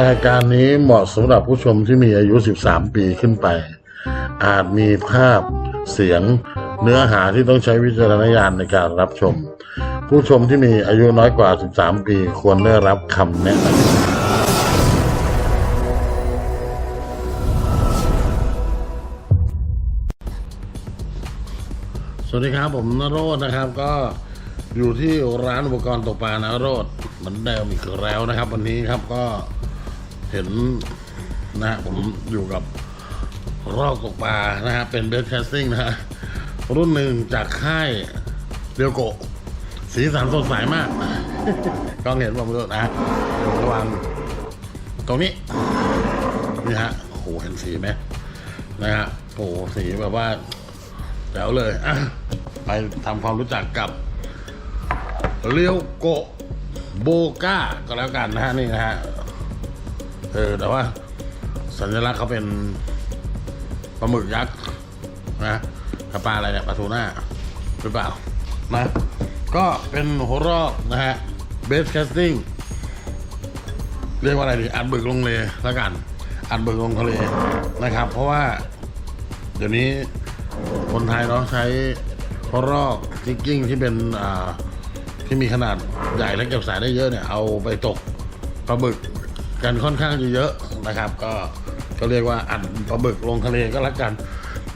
รายการนี้เหมาะสำหรับผู้ชมที่มีอายุ 13 ปีขึ้นไป อาจมีภาพเสียงเนื้อหาที่ต้องใช้วิจารณญาณในการรับชม ผู้ชมที่มีอายุน้อยกว่า 13 ปีควรได้รับคำแนะนำสวัสดีครับ ผมนโรจน์นะครับก็ อยู่ที่ร้านอุปกรณ์ตกปลานโรจน์เหมือนเดิมอีกแล้วนะครับ วันนี้ครับก็เห็นนะฮะผมอยู่กับรอกตกปลานะฮะเป็นเบสแคสติ้งนะฮะรุ่นหนึ่งจากค่ายเดียวโกะสีสันสดใสมากกล้องเห็นผมด้วยนะเดี๋ยวระวังตรงนี้ นี่ฮะโอ้โหเห็นสีไหมนะฮะโอ้โหสีแบบว่าแจ๋วเลยอะไปทำความรู้จักกับ เรียวโกะโบก้าก็แล้วกันนะฮะนี่นะฮะเออแต่ว่า สัญลักษณ์เขาเป็นปลาหมึกยักษ์นะปลาอะไรเนี่ยปลาทูน่าหรือเปล่านะก็เป็นหัวรอกนะฮะเบสแคสติ้งเรียกว่าอะไรดีอัดบึกลงเลแล้วกัน อัดบึกลงทะเลนะครับ เพราะว่า เดี๋ยวนี้คนไทยเนาะใช้พรอกจิกกิ้งที่เป็นอ่า ที่มีขนาดใหญ่และเก็บสายได้เยอะเนี่ยเอาไปตกปลาบึกกันค่อนข้างจะเยอะนะครับ ก็ก็เรียกว่าอัดปลาบึกลงทะเลก็แล้วกัน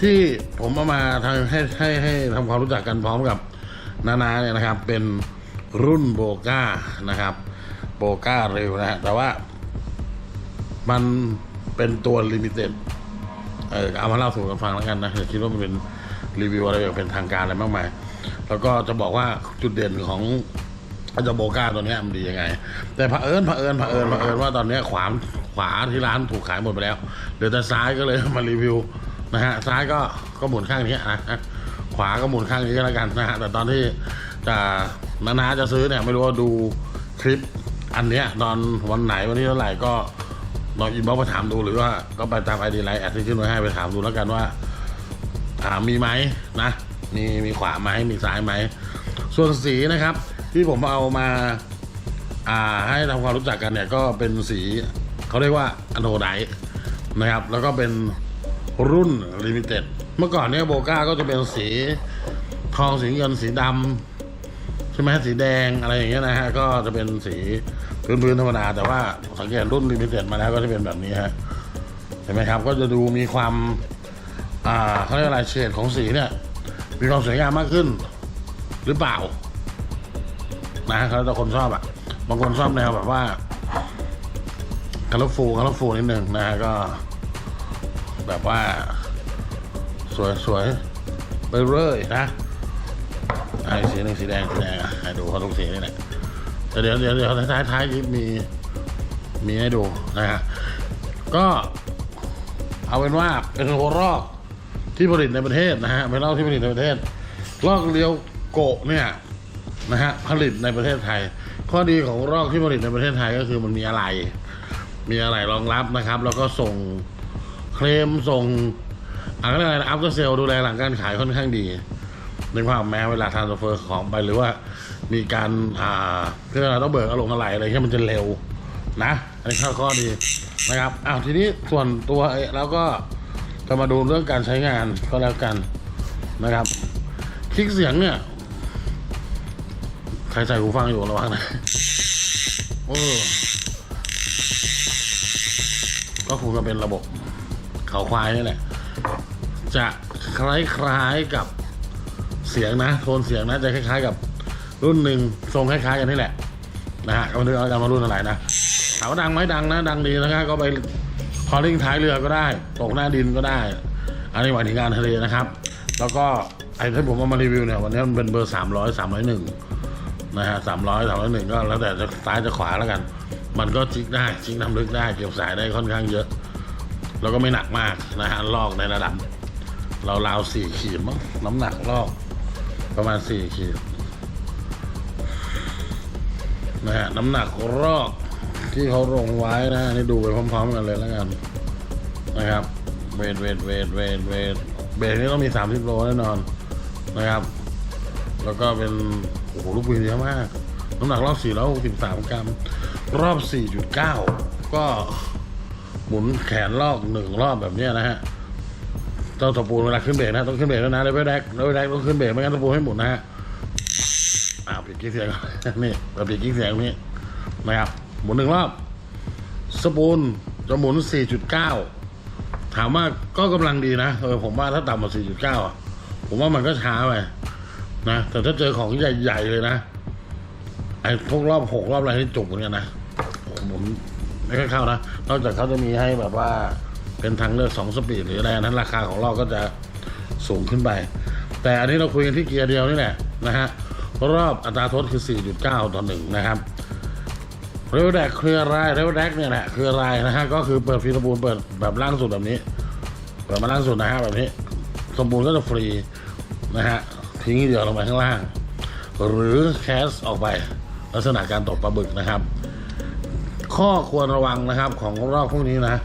ที่ผมเอามาทำให้ให้ให้ทำความรู้จักกันพร้อมกับนานาเนี่ยนะครับ เป็นรุ่นโบก้านะครับ โบก้าเร็วนะฮะแต่ว่ามันเป็นตัวลิมิเต็ดเออเอามาเล่าสู่กันฟังแล้วกันนะอย่าคิดว่ามันเป็นรีวิวอะไรแบบเป็นทางการอะไรมากมาย แล้วก็จะบอกว่าจุดเด่นของอาจาโบก้าตัวนี้มันดียังไง แต่เผอิญเผอิญเผอิญเผอิญว่าตอนนี้ขวาขวาที่ร้านถูกขายหมดไปแล้วเหลือแต่ซ้ายก็เลยมารีวิวนะฮะซ้ายก็ก็หมุนข้างนี้นะขวาก็หมุนข้างนี้ก็แล้วกันนะฮะแต่ตอนที่จะนานาจะซื้อเนี่ยไม่รู้ว่าดูคลิปอันเนี้ยตอนวันไหนวันที่เท่าไหร่ก็ลองอินบ็อกซ์ไปถามดูหรือว่าก็ไปตามไอดีไลน์แอดที่ขึ้นไว้ให้ไปถามดูแล้วกันว่าอ่ามีไหมนะ มีมีขวาไหมมีซ้ายไหมส่วนสีนะครับ ที่ผมเอามาอ่าให้ทำความรู้จักกันเนี่ยก็เป็นสีเขาเรียกว่าอโนไดนะครับ แล้วก็เป็นรุ่นลิมิเต็ดเมื่อก่อนเนี่ยโบก้าก็จะเป็นสีทองสีเงินสีดำใช่ไหมสีแดงอะไรอย่างเงี้ยนะฮะก็จะเป็นสีพื้นๆธรรมดา แต่ว่าสังเกตรุ่นลิมิเต็ดมาแล้วก็จะเป็นแบบนี้ฮะเห็นไหมครับ ก็จะดูมีความ อ่าเขาเรียกอะไรเฉดของสีเนี่ย มีความสวยงามมากขึ้น หรือเปล่า นะเขาแต่คนชอบอะบางคนชอบแนวแบบว่าคาร์ฟูคาร์ฟูนิดนึงนะฮะก็ แบบว่า สวยๆไปเรื่อยนะไอ้สีหนึ่งสีแดงสีแดงให้ดูเขาทุกสีนี่แหละแต่เดี๋ยวเดี๋ยวเดี๋ยวท้ายท้ายๆนี้มีมีให้ดูนะฮะก็เอาเป็นว่าเป็นหัวรอก ที่ผลิตในประเทศนะฮะเป็นเล้าที่ผลิตในประเทศรอกเลี้ยวโกะเนี่ยนะฮะผลิตในประเทศไทย ข้อดีของรอกที่ผลิตในประเทศไทยก็คือมันมีอะไร มีอะไรรองรับนะครับ แล้วก็ส่งเคลมส่งอะไรอะไรอัพเตอร์เซลดูแลหลังการขายค่อนข้างดีในความแม้เวลาทานสเฟอร์ของไปหรือว่ามีการอ่าที่เราต้องเบิกอารมณ์อะไรอะไรที่มันจะเร็วนะ อันนี้ข้อข้อดีนะครับอ้าวทีนี้ส่วนตัวเองแล้วก็ จะมาดูเรื่องการใช้งานก็แล้วกันนะครับ คลิกเสียงเนี่ย ใครใส่หูฟังอยู่ระวังนะโอ้ก็คงจะเป็นระบบเขาควายนี่แหละ จะคล้ายๆกับเสียงนะ โทนเสียงนะจะคล้ายๆกับรุ่นหนึ่งทรงคล้ายๆกันนี่แหละนะฮะก็ไม่รู้เอากันมารุ่นอะไรนะถามว่าดังไหมดังนะ ดังดีนะครับก็ไป คอลิ่งท้ายเรือก็ได้ ตกหน้าดินก็ได้ อันนี้หมายถึงงานทะเลนะครับ แล้วก็ไอ้ที่ผมเอามารีวิวเนี่ยวันนี้มันเป็นเบอร์สามร้อยสามร้อยหนึ่งนะฮะสามร้อยสามร้อยหนึ่งก็แล้วแต่จะซ้ายจะขวาแล้วกัน มันก็จิกได้จิกน้ำลึกได้เก็บสายได้ค่อนข้างเยอะ แล้วก็ไม่หนักมากนะฮะลอกในระดับ เราราวสี่ขีดมั้งน้ำหนักลอก ประมาณสี่ขีดนะฮะน้ำหนักรอก ที่เขาลงไว้นะฮะนี่ดูไปพร้อม ๆ กันเลยแล้วกันนะครับ เวทเวทเวทเวทเวทเบรกนี่ต้องมีสามสิบโลแน่นอนนะครับ แล้วก็เป็นโอ้โหลูกปืนเยอะมาก น้ำหนักรอบสี่ร้อยหกสิบสามกรัม รอบ 4.9 ก็หมุนแขนลอกหนึ่งรอบแบบนี้นะฮะเจ้าตะปูนเวลาขึ้นเบรกนะต้องขึ้นเบรกแล้วนะเลเวลแดกเลเวลแดกต้องขึ้นเบรกไม่งั้นตะปูให้หมุนนะฮะอ้าวปิดกิ๊กเสียงนี่เราปิดกิ๊กเสียงนี้นะครับ หมุนหนึ่งรอบ สปูนจะหมุน 4.9 ถามว่าก็กำลังดีนะเออผมว่าถ้าต่ำกว่า 4.9 อะ ผมว่ามันก็ช้าไปนะ แต่ถ้าเจอของใหญ่ๆเลยนะ ไอ้พวกรอบหกรอบอะไรที่จุกเหมือนกันนะผมไม่ค่อยเข้านะ นอกจากเขาจะมีให้แบบว่าเป็นทางเลือกสองสปีดหรืออะไรนั้นราคาของเราก็จะสูงขึ้นไป แต่อันนี้เราคุยกันที่เกียร์เดียวนี่แหละนะฮะรอบอัตราทษคือ 4.9 ต่อหนึ่งนะครับ เรวแดกคืออะไรเรวแดกเนี่ยแหละคืออะไรนะฮะก็คือเปิดฟรีสมบูรณ์เปิดแบบล่างสุดแบบนี้เปิดมาล่างสุดนะฮะแบบนี้ สมบูรณ์ก็จะฟรีนะฮะทิ้งทีเดียวลงไปข้างล่าง หรือแคสออกไปลักษณะการตกปลาบึกนะครับ ข้อควรระวังนะครับของรอบพวกนี้นะ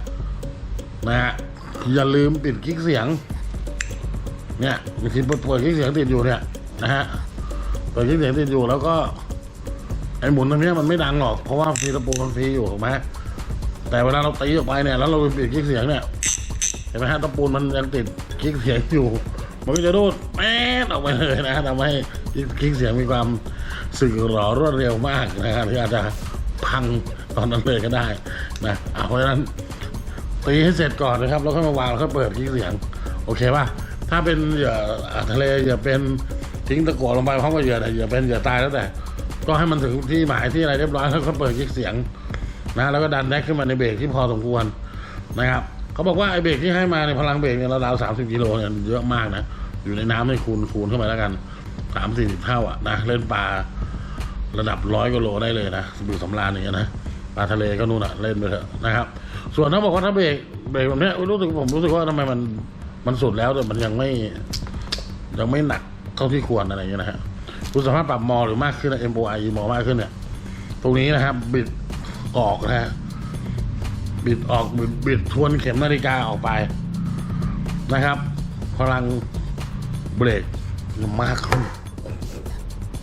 นะฮะอย่าลืมปิดกิ๊กเสียง เนี่ยมีทีปิดเปิดกิ๊กเสียงติดอยู่เนี่ยนะฮะเปิดกิ๊กเสียงติดอยู่แล้วก็ ไอ้หมุนตรงเนี้ยมันไม่ดังหรอก เพราะว่าฟีตะปูมันฟรีอยู่ถูกไหมแต่เวลาเราตีออกไปเนี่ยแล้วเราไปปิดกิ๊กเสียงเนี่ยเห็นไหมฮะตะปูมันยังติดกิ๊กเสียงอยู่ มันก็จะรูดแป๊ดออกไปเลยนะทำให้กิ๊กเสียงมีความสึกหรอรวดเร็วมากนะฮะหรืออาจจะพังตอนนั้นเลยก็ได้นะเพราะฉะนั้นตีให้เสร็จก่อนนะครับแล้วค่อยมาวางแล้วค่อยเปิดกิ๊กเสียง โอเคป่ะถ้าเป็นเหยื่อทะเลเหยื่อเป็นทิ้งตะกั่วลงไปพร้อมกับเหยื่อแต่เหยื่อเป็นเหยื่อตายแล้วแต่ ก็ให้มันถึงที่หมายที่อะไรเรียบร้อยแล้วก็เปิดกิ๊กเสียงนะแล้วก็ดันแดกขึ้นมาในเบรกที่พอสมควรนะครับเขาบอกว่าไอ้เบรกที่ให้มาในพลังเบรกเนี่ยราวสามสิบกิโลเนี่ยเยอะมากนะอยู่ในน้ำในคูณคูณเข้าไปแล้วกันสามสี่สิบเท่าอะนะเล่นปลาระดับร้อยกิโลได้เลยนะดูสำราญอย่างเงี้ยนะปลาทะเลก็นู่นอะเล่นไปเถอะนะครับ ส่วนถ้าบอกว่าถ้าเบรกเบรกแบบเนี้ยอุ๊ยรู้สึกผมรู้สึกว่าทำไมมันมันสุดแล้วแต่มันยังไม่ยังไม่หนักเท่าที่ควรอะไรอย่างเงี้ยนะฮะ ดูสภาพปรับมอหรือมากขึ้นนะ MOI มอมากขึ้นเนี่ย ตรงนี้นะครับ บิดออกนะฮะบิดออกบิดบิดทวนเข็มนาฬิกาออกไปนะครับ พลังเบรกมากขึ้น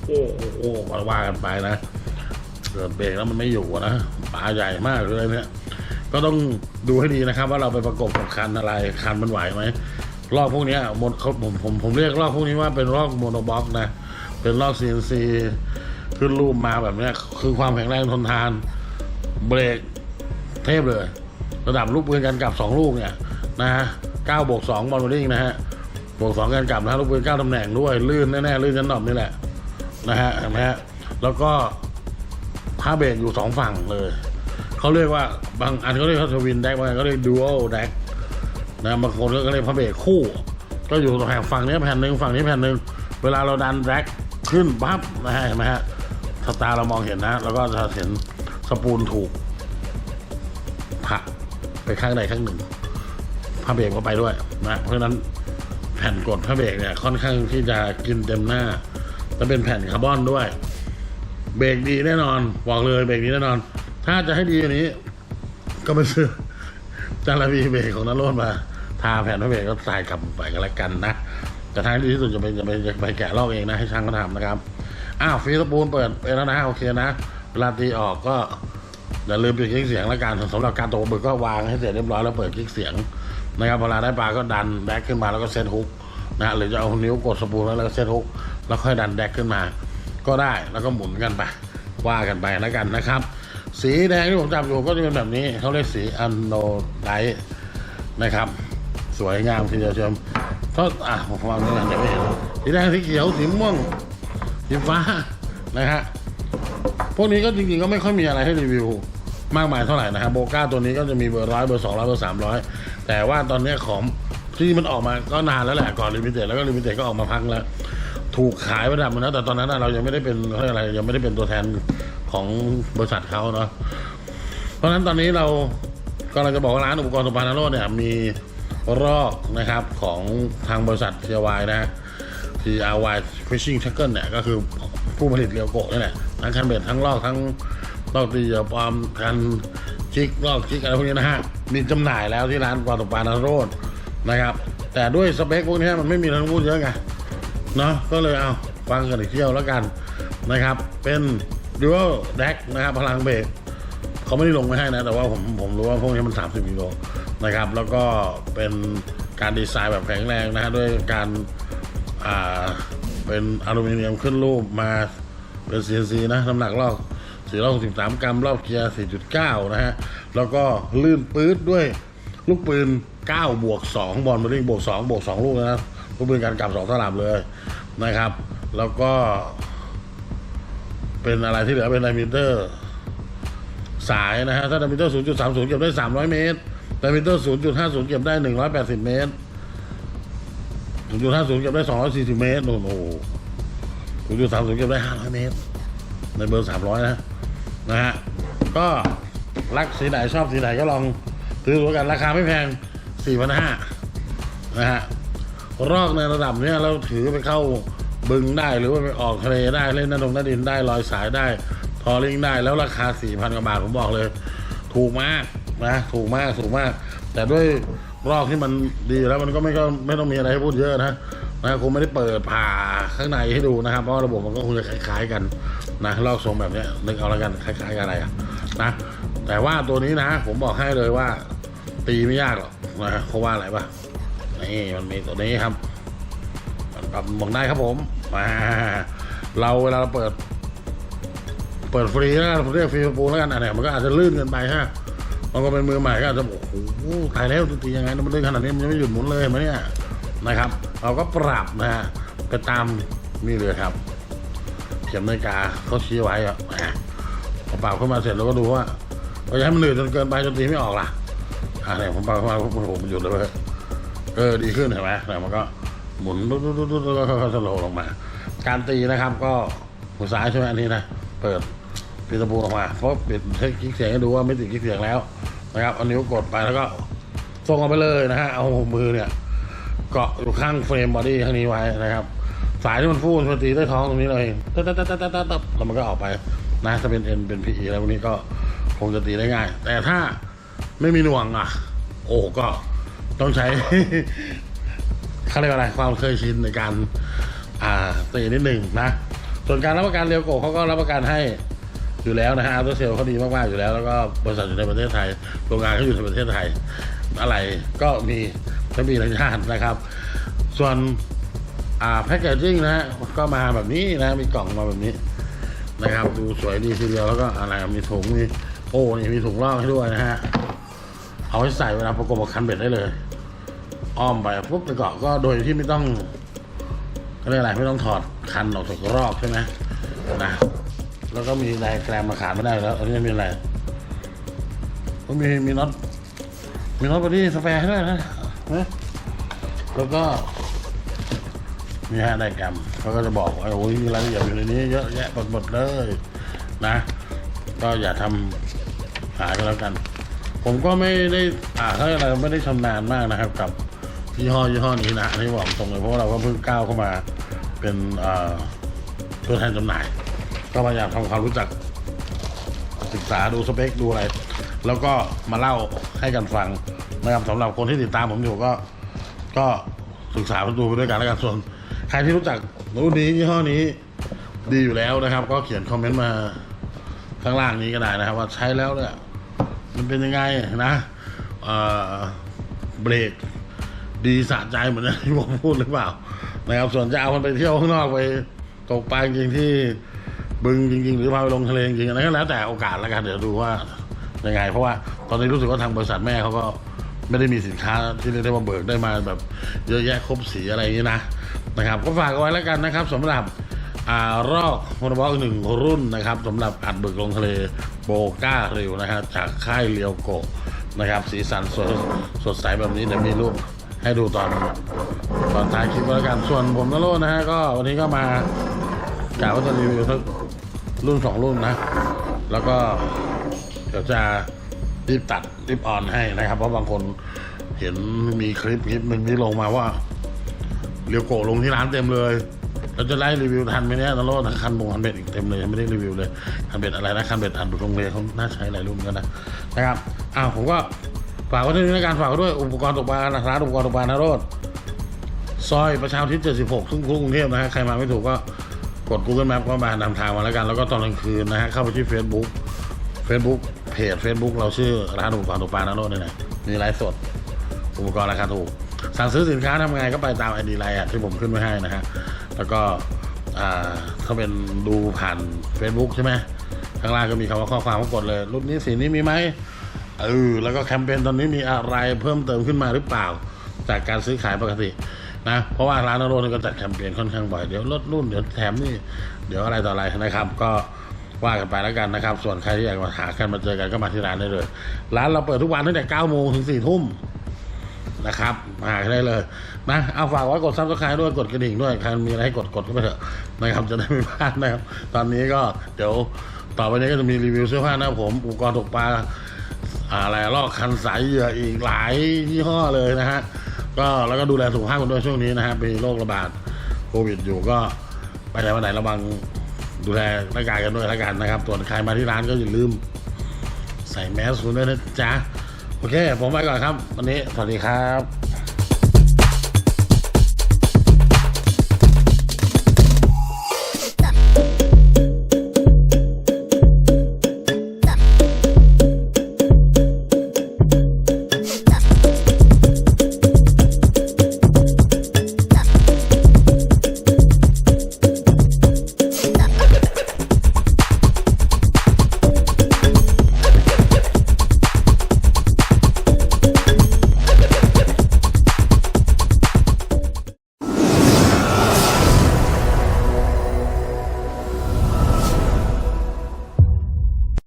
โอ้โหโอ้ว่ากันไปนะเกิดเบรกแล้วมันไม่อยู่นะปลาใหญ่มากเลยเนี่ย ก็ต้องดูให้ดีนะครับ ว่าเราไปประกบกับคันอะไรคันมันไหวไหมรอบพวกนี้มนเขาผมผมผมเรียกรอบพวกนี้ว่าเป็นรอบโมโนบ็อกนะ เป็นรอบ CNC ขึ้นรูปมาแบบเนี้ยคือความแข็งแรงทนทาน เบรกเทพเลย ระดับลูกปืนกันกลับสองลูกเนี่ยนะฮะเก้าบวกสองบอลลิ่งนะฮะบวกสองกันกลับนะฮะลูกปืนเก้าตำแหน่งด้วย ลื่นแน่ๆลื่นยันหนอบนี่แหละนะฮะเห็นไหมฮะแล้วก็ผ้าเบรกอยู่สองฝั่งเลยเขาเรียกว่าบางอันเขาเรียกว่าทวินแดกบางอันเขาเรียกดูอัลแดกนะบางคนก็เรียกพระเบรกคู่ ก็อยู่ตรงแผ่นฝั่งนี้แผ่นหนึ่งฝั่งนี้แผ่นหนึ่งเวลาเราดันแดก ขึ้นปั๊บนะฮะเห็นไหมฮะสตาร์เรามองเห็นนะ แล้วก็จะเห็นสปูลถูกผักไปข้างใดข้างหนึ่งพระเบรกก็ไปด้วยนะเพราะฉะนั้นแผ่นกดพระเบรกเนี่ย ค่อนข้างที่จะกินเต็มหน้าและเป็นแผ่นคาร์บอนด้วย เบรกดีแน่นอนบอกเลยเบรกดีแน่นอน ถ้าจะให้ดีกว่านี้ ก็ไปซื้อจาราบีเบรกของนรโรดมา ทาแผ่นพระเบรกก็ใส่กลับไปกันละกันนะ แต่ท้ายที่สุดจะไปจะไปจะไปแกะลอกเองนะให้ช่างเขาทำนะครับอ้าวฟีสปูนเปิดไปแล้วนะโอเคนะเวลาตีออกก็อย่าลืมปิดคลิกเสียงแล้วกันสำหรับการตกปลาบึกก็วางให้เสร็จเรียบร้อยแล้วเปิดคลิกเสียงนะครับเวลาได้ปลาก็ดันแดกขึ้นมาแล้วก็เซตฮุกนะหรือจะเอานิ้วกดสปูนแล้วแล้วก็เซตฮุกแล้วค่อยดันแดกขึ้นมา ก็ได้แล้วก็หมุนกันไปว่ากันไปแล้วกันนะครับ สีแดงที่ผมจับอยู่ก็จะเป็นแบบนี้เขาเรียกสีอันโนไดนะครับ สวยงามทีเดียวเชียว ก็อะวางนี่นะเดี๋ยวไม่เห็นสีแดงสีเขียวสีม่วงสีฟ้านะฮะพวกนี้ก็จริงๆก็ไม่ค่อยมีอะไรให้รีวิวมากมายเท่าไหร่นะครับโบก้าตัวนี้ก็จะมีเบอร์ร้อยเบอร์สองร้อยเบอร์สามร้อยแต่ว่าตอนนี้ของที่มันออกมาก็นานแล้วแหละก่อนลิมิเต็ดแล้วก็ลิมิเต็ดก็ออกมาพักแล้ว ถูกขายไประดับหนึงแล้วแต่ตอนนั้นเรายังไม่ได้เป็นเขาเรียกอะไรยังไม่ได้เป็นตัวแทนของบริษัทเขาเนาะเพราะฉะนั้นตอนนี้เราก็เราจะบอกว่าร้านอุปกรณ์สุพรรณโรจน์เนี่ยมี รอกนะครับของทางบริษัทเทียวายนะฮะ TRY Fishing Tackle เนี่ยก็คือผู้ผลิตเรียวโกะนี่แหละทั้งคันเบ็ดทั้งลอกทั้งลอกตีเหยื่อปลอมคันจิกลอกจิกอะไรพวกนี้นะฮะมีจำหน่ายแล้วที่ร้านปลาตกปลานาโรดนะครับ แต่ด้วยสเปคพวกนี้มันไม่มีทางพูดเยอะไงเนาะก็เลยเอาฟังกันอีกเที่ยวแล้วกันนะครับ เป็น Dual Deck นะครับพลังเบรกเขาไม่ได้ลงไว้ให้นะ แต่ว่าผมผมรู้ว่าพวกนี้มัน 30กิโล นะครับ แล้วก็เป็นการดีไซน์แบบแข็งแรงนะฮะด้วยการอ่าเป็นอลูมิเนียมขึ้นรูปมาเป็น CNC นะน้ำหนักรอบ463 กรัม รอบเกียร์ 4.9 นะฮะ แล้วก็ลื่นปื๊ดด้วยลูกปืน 9 บวก 2 บอลเบอร์ริงบวก 2 บวก 2 ลูกนะลูกปืนการกลับ 2 สลับเลยนะครับ แล้วก็ เป็นอะไรที่เหลือเป็นไดมิเตอร์ สายนะฮะ ถ้าไดมิเตอร์ 0.30 เก็บได้ 300 เมตร ไดมิเตอร์ 0.50 เก็บได้ 180 เมตร 0.50 เก็บได้ 240 เมตร โอ้โห0.30 เก็บได้ 500 เมตร ในเบอร์ 300 นะ นะฮะ ก็รักสีไหนชอบสีไหนก็ลองซื้อดูกัน ราคาไม่แพง 4,500 นะฮะ รอกในระดับเนี้ยเราถือไปเข้าบึงได้หรือว่าไปออกทะเลได้เล่นน้ำดงน้ำดินได้ลอยสายได้ ทอลิงได้แล้วราคา 4,000 กว่าบาทผมบอกเลย ถูกมาก นะถูกมากถูกมาก แต่ด้วยรอกที่มันดีแล้วมันก็ไม่ก็ไม่ต้องมีอะไรให้พูดเยอะนะนะคงไม่ได้เปิดผ่าข้างในให้ดูนะครับ เพราะระบบมันก็คงจะคล้าย ๆกันนะลอกทรงแบบนี้นึกเอาละกันคล้าย ๆ กันอะไรอะนะแต่ว่าตัวนี้นะผมบอกให้เลยว่า ตีไม่ยากหรอกนะเพราะว่าอะไรปะนี่มันมีตัวนี้ครับมันปรับมวกได้ครับผมมาเราเวลาเราเปิด เปิดฟรีแล้วกันผมเรียกฟรีปูแล้วกันอันเนี้ยมันก็อาจจะลื่นเกินไปฮะ บางคนเป็นมือใหม่ก็อาจจะบอกโอ้โหตายแล้วตียังไงมันลื่นขนาดนี้มันยังไม่หยุดหมุนเลยเห็นไหมเนี่ยนะครับ เราก็ปรับนะฮะไปตามนี่เลยครับ เข็มนาฬิกาเขาชี้ไว้อะพอปรับเข้ามาเสร็จเราก็ดูว่าเราจะให้มันหนืดจนเกินไปจนตีไม่ออกล่ะอ่าเนี่ยผมปรับเข้ามาปุ๊บโอ้โหมันหยุดเลยเว้ยเออดีขึ้นเห็นไหมแล้วมันก็หมุนดุ๊ดดุ๊ดดุ๊ดแล้วก็สโลลงมา การตีนะครับ ก็หัวซ้ายใช่ไหมอันนี้นะ เปิด ปิดตะปูออกมาเพราะปิดให้คลิกเสียงให้ดูว่าไม่ติดคลิกเสียงแล้วนะครับเอานิ้วกดไปแล้วก็ส่งออกไปเลยนะฮะเอามือเนี่ยเกาะอยู่ข้างเฟรมบอดี้ข้างนี้ไว้นะครับ สายที่มันฟูมันตีใต้ท้องตรงนี้เลยตัดตัดตัดตัดตัดตัดแล้วมันก็ออกไปนะถ้าเป็นเอ็นเป็นพีแล้วพวกนี้ก็คงจะตีได้ง่าย แต่ถ้าไม่มีหน่วงอะ โอ้ก็ต้องใช้เขาเรียกว่าอะไรความเคยชินในการ อ่าตีนิดหนึ่งนะ ส่วนการรับประกันเรียวโกะเขาก็รับประกันให้ อยู่แล้วนะฮะอัลเตอร์เซลเขาดีมากๆอยู่แล้ว แล้วก็บริษัทอยู่ในประเทศไทย โรงงานเขาอยู่ในประเทศไทย อะไรก็มีไม่มีหลายชาตินะครับ ส่วนอ่าแพคเกจจิ้งนะฮะก็มาแบบนี้นะมีกล่องมาแบบนี้นะครับ ดูสวยดีทีเดียวแล้วก็อะไรมีถุงมีโอ้นี่มีถุงล่องให้ด้วยนะฮะเอาไว้ใส่เวลาประกบกับคันเบ็ดได้เลย อ้อมไปปุ๊บไปเกาะก็โดยที่ไม่ต้องเขาเรียกอะไรไม่ต้องถอดคันออกจากรอกใช่ไหมนะ แล้วก็มีไดแกรมมาขาดไม่ได้แล้วอันนี้มีอะไรก็มีมีน็อตมีน็อตบอดี้สแปร์ให้ด้วยนะนะแล้วก็นี่ฮะไดแกรมเขาก็จะบอกว่าโอ้ยมีรายละเอียดอยู่ในนี้เยอะแยะหมดเลยนะ ก็อย่าทำหากันแล้วกัน ผมก็ไม่ได้อ่าเขาเรียอะไรไม่ได้ชำนาญมากนะครับ กับยี่ห้อยี่ห้อนี้นะอันนี้บอกตรงเลยเพราะว่าเราก็เพิ่งก้าวเข้ามาเป็นตัวแทนจำหน่าย ก็พยายามทำความรู้จัก ศึกษาดูสเปคดูอะไร แล้วก็มาเล่าให้กันฟังนะครับสำหรับคนที่ติดตามผมอยู่ก็ ก็ศึกษาดูไปด้วยกันแล้วกันส่วน ใครที่รู้จักรุ่นนี้ยี่ห้อนี้ดีอยู่แล้วนะครับ ก็เขียนคอมเมนต์มาข้างล่างนี้ก็ได้นะครับ ว่าใช้แล้วเนี่ยมันเป็นยังไงนะเออเบรกดีสะใจเหมือนที่ผมพูดหรือเปล่า นะครับส่วนจะเอามันไปเที่ยวข้างนอกไปตกปลาจริงที่ บึงจริง ๆ หรือพาไปลงทะเลจริงๆอะไรก็แล้วแต่โอกาสแล้วกันเดี๋ยวดูว่ายังไง เพราะว่าตอนนี้รู้สึกว่าทางบริษัทแม่เขาก็ไม่ได้มีสินค้าที่เรียกได้ว่าเบิกได้มาแบบเยอะแยะครบสีอะไรอย่างนี้นะนะครับ ก็ฝากเอาไว้แล้วกันนะครับสำหรับอ่ารอกมอเตอร์บอลหนึ่งรุ่นนะครับสำหรับอัดเบิกลงทะเลโบก้าเร็วนะครับจากค่ายเรียวโกะนะครับ สีสันสดสดใสแบบนี้เดี๋ยวมีรูปให้ดูตอนตอนท้ายคลิปแล้วกันส่วนผมนโรจน์นะฮะก็วันนี้ก็มากล่าวว่าจะรีวิวทั้ง รุ่นสองรุ่นนะ แล้วก็เดี๋ยวจะรีบตัดรีบออนให้นะครับ เพราะบางคนเห็นมีคลิปคลิปหนึ่งที่ลงมาว่าเรียวโกะลงที่ร้านเต็มเลยเราจะไล่รีวิวทันไหมเนี่ยนรโรดคันบงคันเบ็ดอีกเต็มเลยไม่ได้รีวิวเลยคันเบ็ดอะไรนะคันเบ็ดอ่านดูตรงเลยเขาน่าใช้หลายรุ่นกันนะนะครับอ้าวผมก็ฝากไว้ที่นี้ในการฝากด้วยอุปกรณ์ตกปลาร้านอุปกรณ์ตกปลานรโรดซอยประชาธิปไตย76ซึ่งกรุงเทพนะฮะใครมาไม่ถูกก็ กด Google Map ก็มานำทางมาแล้วกัน แล้วก็ตอนกลางคืนนะฮะเข้าไปที่ Facebook Facebook เพจ Facebook เราชื่อร้านอุปกรณ์ตกปลานาโรดนี่นะมีไลฟ์สด อุปกรณ์ราคาถูก สั่งซื้อสินค้าทำไงก็ไปตามไอดีไลน์ที่ผมขึ้นไว้ให้นะฮะแล้วก็อ่าถ้าเป็นดูผ่าน Facebook ใช่ไหมข้างล่างก็มีคำว่าข้อความก็กดเลย รุ่นนี้สีนี้มีไหมเออแล้วก็แคมเปญตอนนี้มีอะไรเพิ่มเติมขึ้นมาหรือเปล่า จากการซื้อขายปกติ นะเพราะว่าร้านนโรนก็จัดแคมเปญค่อนข้างบ่อยเดี๋ยวลดรุ่นเดี๋ยวแถมนี่เดี๋ยวอะไรต่ออะไรนะครับ ก็ว่ากันไปแล้วกันนะครับ ส่วนใครที่อยากมาหากันมาเจอกันก็มาที่ร้านได้เลย ร้านเราเปิดทุกวันตั้งแต่9โมงถึง4ทุ่มนะครับมาได้เลยนะเอาฝากไว้กดซับสไครต์ด้วยกดกระดิ่งด้วยใครมีอะไรให้กดกดก็ไปเถอะนะครับจะได้ไม่พลาดนะครับ ตอนนี้ก็เดี๋ยวต่อไปนี้ก็จะมีรีวิวเสื้อผ้านะผมอุปกรณ์ตกปลาอะไรลอกคันสายเหยื่ออีกหลายยี่ห้อเลยนะฮะ ก็แล้วก็ดูแลสุขภาพกันด้วยช่วงนี้นะครับมีโรคระบาดโควิดอยู่ก็ไปไหนมาไหนระวังดูแลร่างกายกันด้วยแล้วกันนะครับส่วนใครมาที่ร้านก็อย่าลืม ใส่แมสก์ด้วยนะจ๊ะ โอเค ผมไปก่อนครับ วันนี้ สวัสดีครับ